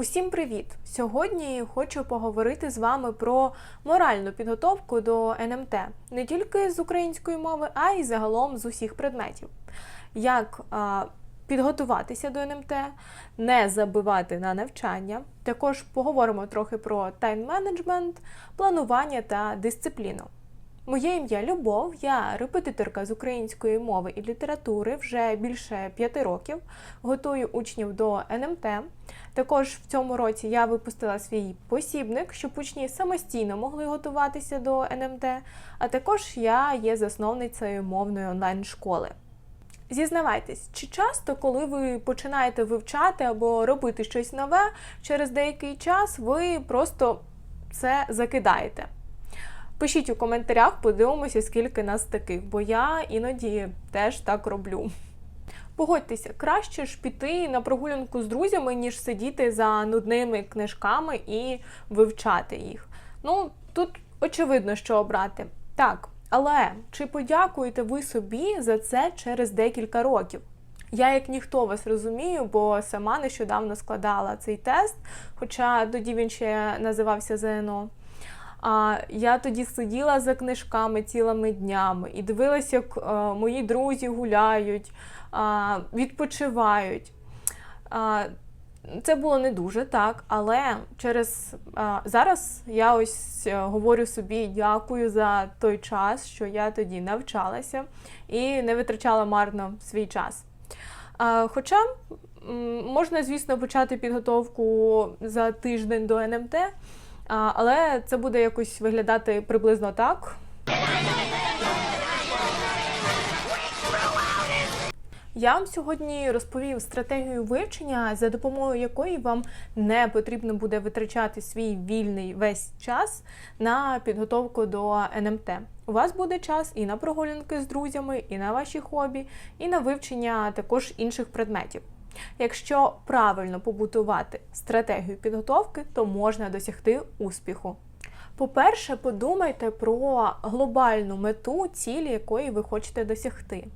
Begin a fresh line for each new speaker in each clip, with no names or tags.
Усім привіт! Сьогодні хочу поговорити з вами про моральну підготовку до НМТ не тільки з української мови, а й загалом з усіх предметів. Як а, підготуватися до НМТ, не забивати на навчання. Також поговоримо трохи про тайм-менеджмент, планування та дисципліну. Моє ім'я Любов, я репетиторка з української мови і літератури вже більше п'яти років. Готую учнів до НМТ. Також в цьому році я випустила свій посібник, щоб учні самостійно могли готуватися до НМТ. А також я є засновницею мовної онлайн-школи. Зізнавайтесь, чи часто, коли ви починаєте вивчати або робити щось нове, через деякий час ви просто це закидаєте? Пишіть у коментарях, подивимося, скільки нас таких, бо я іноді теж так роблю. Погодьтеся, краще ж піти на прогулянку з друзями, ніж сидіти за нудними книжками і вивчати їх. Ну, тут очевидно, що обрати. Так, але чи подякуєте ви собі за це через декілька років? Я як ніхто вас розумію, бо сама нещодавно складала цей тест, хоча тоді він ще називався ЗНО. А я тоді сиділа за книжками цілими днями і дивилася, як е, мої друзі гуляють, відпочивають. Це було не дуже так, але через зараз я ось е, говорю собі дякую за той час, що я тоді навчалася і не витрачала марно свій час. Хоча можна, звісно, почати підготовку за тиждень до НМТ, але це буде якось виглядати приблизно так. Я вам сьогодні розповім стратегію вивчення, за допомогою якої вам не потрібно буде витрачати свій вільний весь час на підготовку до НМТ. У вас буде час і на прогулянки з друзями, і на ваші хобі, і на вивчення також інших предметів. Якщо правильно побудувати стратегію підготовки, то можна досягти успіху. По-перше, подумайте про глобальну мету, цілі, якої ви хочете досягти.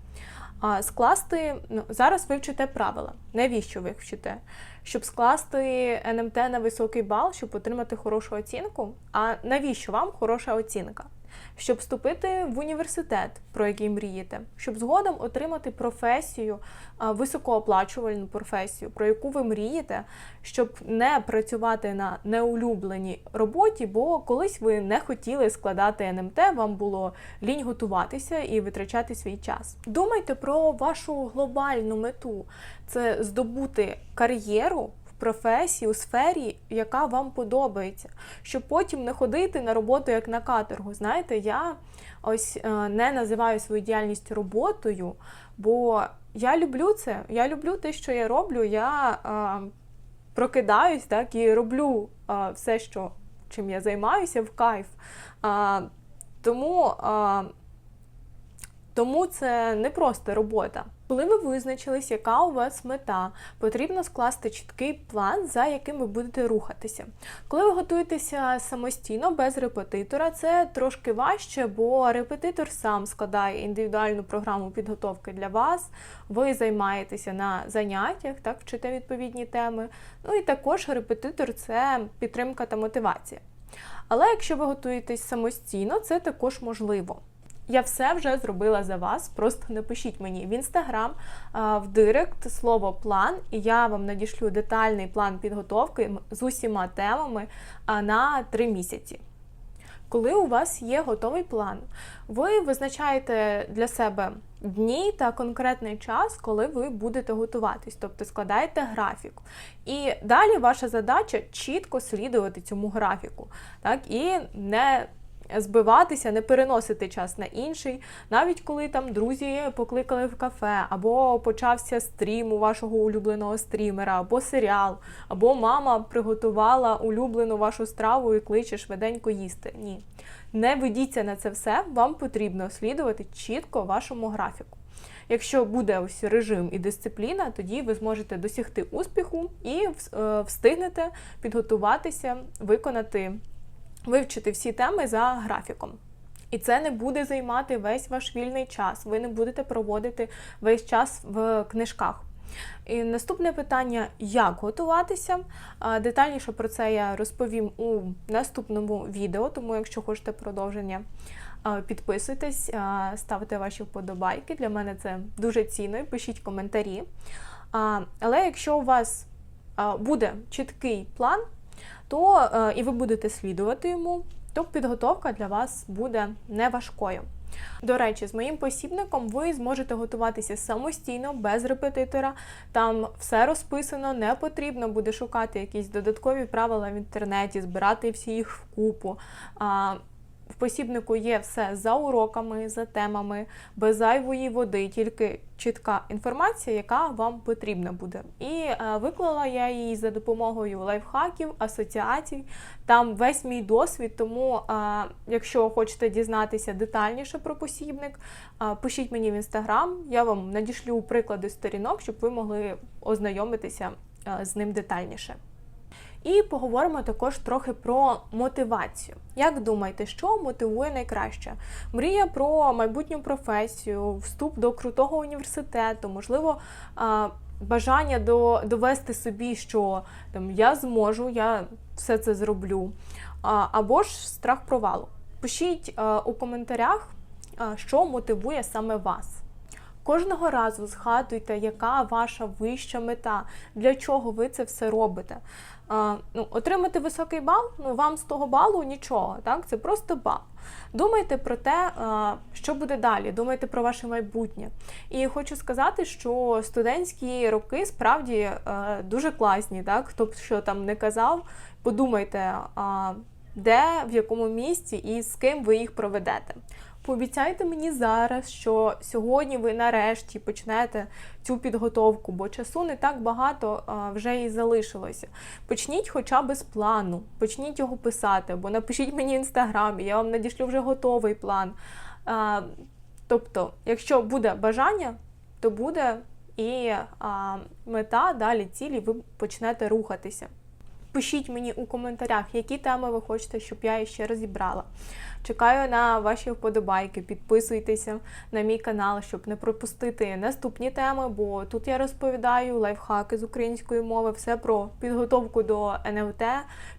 Скласти ну, зараз ви вчите правила. Навіщо ви вчите? Щоб скласти НМТ на високий бал, щоб отримати хорошу оцінку. А навіщо вам хороша оцінка? Щоб вступити в університет, про який мрієте, щоб згодом отримати професію, високооплачувальну професію, про яку ви мрієте, щоб не працювати на неулюбленій роботі, бо колись ви не хотіли складати НМТ, вам було лінь готуватися і витрачати свій час. Думайте про вашу глобальну мету це здобути кар'єру професії, у сфері, яка вам подобається, щоб потім не ходити на роботу як на каторгу. Знаєте, я ось е, не називаю свою діяльність роботою, бо я люблю це. Я люблю те, що я роблю. Я е, прокидаюсь так і роблю е, все, що чим я займаюся, в кайф. Е, тому. Е, тому це не просто робота. Коли ви визначились, яка у вас мета, потрібно скласти чіткий план, за яким ви будете рухатися. Коли ви готуєтеся самостійно, без репетитора, це трошки важче, бо репетитор сам складає індивідуальну програму підготовки для вас. Ви займаєтеся на заняттях, так вчите відповідні теми. Ну і також репетитор це підтримка та мотивація. Але якщо ви готуєтесь самостійно, це також можливо. Я все вже зробила за вас. Просто напишіть мені в інстаграм, в директ слово план, і я вам надішлю детальний план підготовки з усіма темами на три місяці. Коли у вас є готовий план, ви визначаєте для себе дні та конкретний час, коли ви будете готуватись, тобто складаєте графік. І далі ваша задача чітко слідувати цьому графіку, так і не збиватися, не переносити час на інший, навіть коли там друзі покликали в кафе, або почався стрім у вашого улюбленого стрімера, або серіал, або мама приготувала улюблену вашу страву і кличе швиденько їсти. Ні. Не ведіться на це все, вам потрібно слідувати чітко вашому графіку. Якщо буде ось режим і дисципліна, тоді ви зможете досягти успіху і е, встигнете підготуватися, виконати вивчити всі теми за графіком. І це не буде займати весь ваш вільний час. Ви не будете проводити весь час в книжках. І наступне питання: як готуватися? Детальніше про це я розповім у наступному відео, тому якщо хочете продовження. Підписуйтесь, ставте ваші вподобайки. Для мене це дуже цінно. Пишіть коментарі. Але якщо у вас буде чіткий план, то е, і ви будете слідувати йому, то підготовка для вас буде не важкою. До речі, з моїм посібником ви зможете готуватися самостійно, без репетитора. Там все розписано, не потрібно буде шукати якісь додаткові правила в інтернеті, збирати всі їх вкупу. В посібнику є все за уроками, за темами, без зайвої води, тільки чітка інформація, яка вам потрібна буде. І е, виклала я її за допомогою лайфхаків, асоціацій. Там весь мій досвід. Тому, е, якщо хочете дізнатися детальніше про посібник, е, пишіть мені в інстаграм. Я вам надішлю приклади сторінок, щоб ви могли ознайомитися з ним детальніше. І поговоримо також трохи про мотивацію. Як думаєте, що мотивує найкраще? Мрія про майбутню професію, вступ до крутого університету, можливо, бажання до, довести собі, що там я зможу, я все це зроблю. Або ж страх провалу. Пишіть у коментарях, що мотивує саме вас. Кожного разу згадуйте, яка ваша вища мета, для чого ви це все робите. А, ну, Отримати високий бал, ну вам з того балу нічого, так? Це просто бал. Думайте про те, а, що буде далі, думайте про ваше майбутнє. І хочу сказати, що студентські роки справді а, дуже класні, так? Хто б що там не казав, подумайте, а, де, в якому місці і з ким ви їх проведете. Пообіцяйте мені зараз, що сьогодні ви нарешті почнете цю підготовку, бо часу не так багато вже і залишилося. Почніть хоча б з плану, почніть його писати, або напишіть мені в інстаграмі, я вам надішлю вже готовий план. Тобто, якщо буде бажання, то буде і мета, далі цілі, ви почнете рухатися. Пишіть мені у коментарях, які теми ви хочете, щоб я ще розібрала. Чекаю на ваші вподобайки, підписуйтеся на мій канал, щоб не пропустити наступні теми, бо тут я розповідаю лайфхаки з української мови, все про підготовку до НМТ,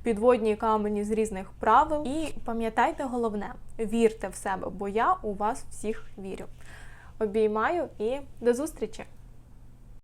підводні камені з різних правил. І пам'ятайте головне, вірте в себе, бо я у вас всіх вірю. Обіймаю і до зустрічі!